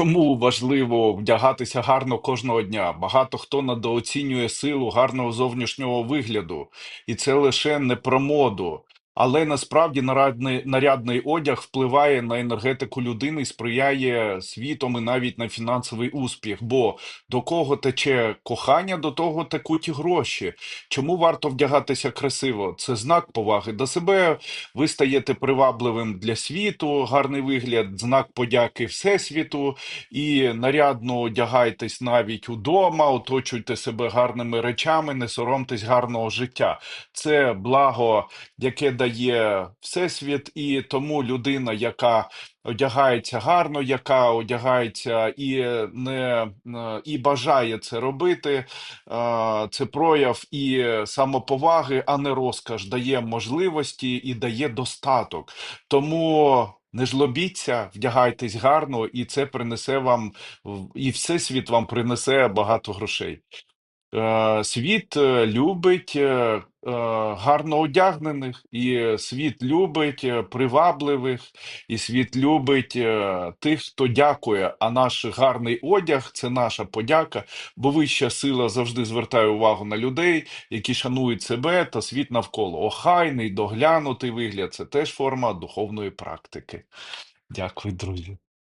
Чому важливо вдягатися гарно кожного дня? Багато хто недооцінює силу гарного зовнішнього вигляду, і це лише не про моду. Але насправді нарадний, нарядний одяг впливає на енергетику людини сприяє світом і навіть на фінансовий успіх. Бо до кого тече кохання, до того текуть гроші. Чому варто вдягатися красиво? Це знак поваги до себе. Ви стаєте привабливим для світу, гарний вигляд, знак подяки Всесвіту і нарядно одягайтесь навіть удома, оточуйте себе гарними речами, не соромтесь гарного життя. Це благо, яке дає Всесвіт, і тому людина, яка одягається гарно, яка одягається і не е, і бажає це робити, е, це прояв і самоповаги, а не розкаш, дає можливості і дає достаток. Тому. Не жлобіться, вдягайтесь гарно, і це принесе вам і всесвіт вам принесе багато грошей. Е, Світ е, любить е, гарно одягнених, і світ любить привабливих, і світ любить тих, хто дякує. А наш гарний одяг це наша подяка, бо вища сила завжди звертає увагу на людей, які шанують себе та світ навколо. Охайний, доглянутий вигляд це теж форма духовної практики. Дякую, друзі.